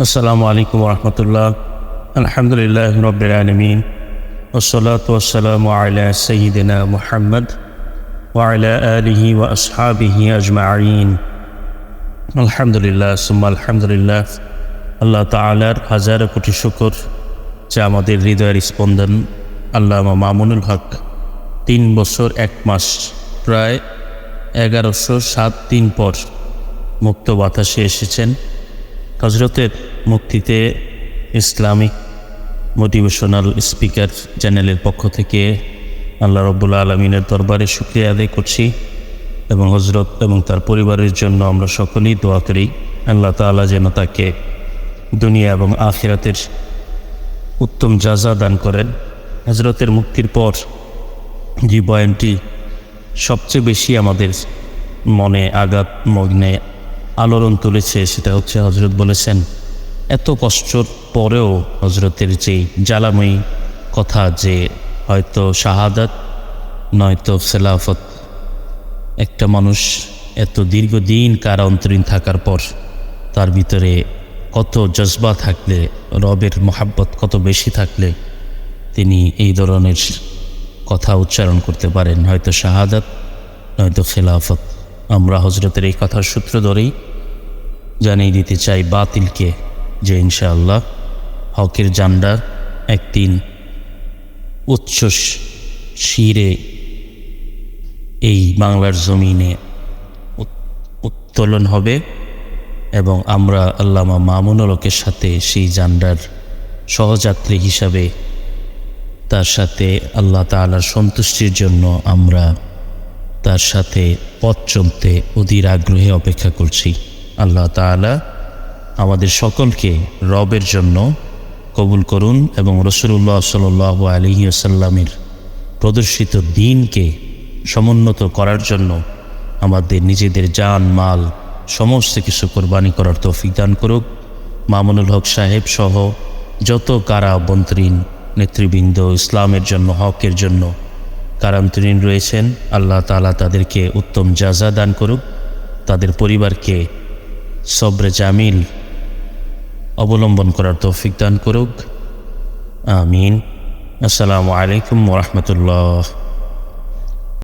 আসসালামু আলাইকুম রহমতুল্লাহ। আলহামদুলিল্লাহ রবিল আলমিন। ওসলাত ওসালাম সঈদিনা মোহাম্মদ ওয়াইলা আলহি ও আসহাবিহি আজমাইন। আলহামদুলিল্লাহ, সুম্মা আলহামদুলিল্লাহ। আল্লাহ তালার হাজার কোটি শুকর যে আমাদের হৃদয়ের স্পন্দন আল্লামা মামুনুল হক তিন বছর এক মাস প্রায় এগারোশো সাত দিন পর মুক্ত বাতাসে এসেছেন। হজরতের মুক্তিতে ইসলামিক মোটিভেশনাল স্পিকার চ্যানেলের পক্ষ থেকে আল্লাহ রব্বুল আলমিনের দরবারে শুক্রিয়া আদায় করছি এবং হজরত এবং তার পরিবারের জন্য আমরা সকলেই দোয়া করি, আল্লাহ তাআলা যেন তাকে দুনিয়া এবং আখিরাতের উত্তম যাজা দান করেন। হজরতের মুক্তির পর যে বয়ানটি সবচেয়ে বেশি আমাদের মনে আঘাত, মগ্নে আলোড়ন তুলেছে, সেটা হচ্ছে হজরত বলেছেন, এত কষ্টর পরেও হজরতের যে জ্বালাময়ী কথা যে হয়তো শাহাদাত, নয়তো খেলাফত, একটা মানুষ এত দীর্ঘদিন কারা অন্তরীণ থাকার পর তার ভিতরে কত জজবা থাকলে, রবের মোহাব্বত কত বেশি থাকলে তিনি এই ধরনের কথা উচ্চারণ করতে পারেন, হয়তো শাহাদাত, নয়তো খেলাফত। আমরা হজরতের এই কথার সূত্র ধরেই জানিয়ে দিতে চাই বাতিলকে যে ইনশাআল্লাহ হকের জান্ডা একদিন উচ্চ শিরে এই বাংলার জমিনে উত্তোলন হবে এবং আমরা আল্লামা মামুনুলকের সাথে সেই জান্ডার সহযাত্রী হিসাবে তার সাথে আল্লাহ তাআলার সন্তুষ্টির জন্য আমরা তার সাথে পথ চলতে অধীর আগ্রহে অপেক্ষা করছি। আল্লাহ তাআলা আমাদের সকলকে রবের জন্য কবুল করুন এবং রসুল্লাহ সাল আলহি আসাল্লামের প্রদর্শিত দিনকে সমুন্নত করার জন্য আমাদের নিজেদের জান, মাল, সমস্ত কিছু কোরবানি করার তৌফিক দান করুক। মামুনুল হক সাহেব সহ যত কারা অভ্যন্তরীণ নেতৃবৃন্দ ইসলামের জন্য, হকের জন্য কারান্তরীণ রয়েছেন, আল্লাহ তালা তাদেরকে উত্তম যাজা দান করুক, তাদের পরিবারকে সব্রে জামিল অবলম্বন করার তৌফিক দান করুক। আমিন। আসসালামু আলাইকুম ওরহমতুল্লাহ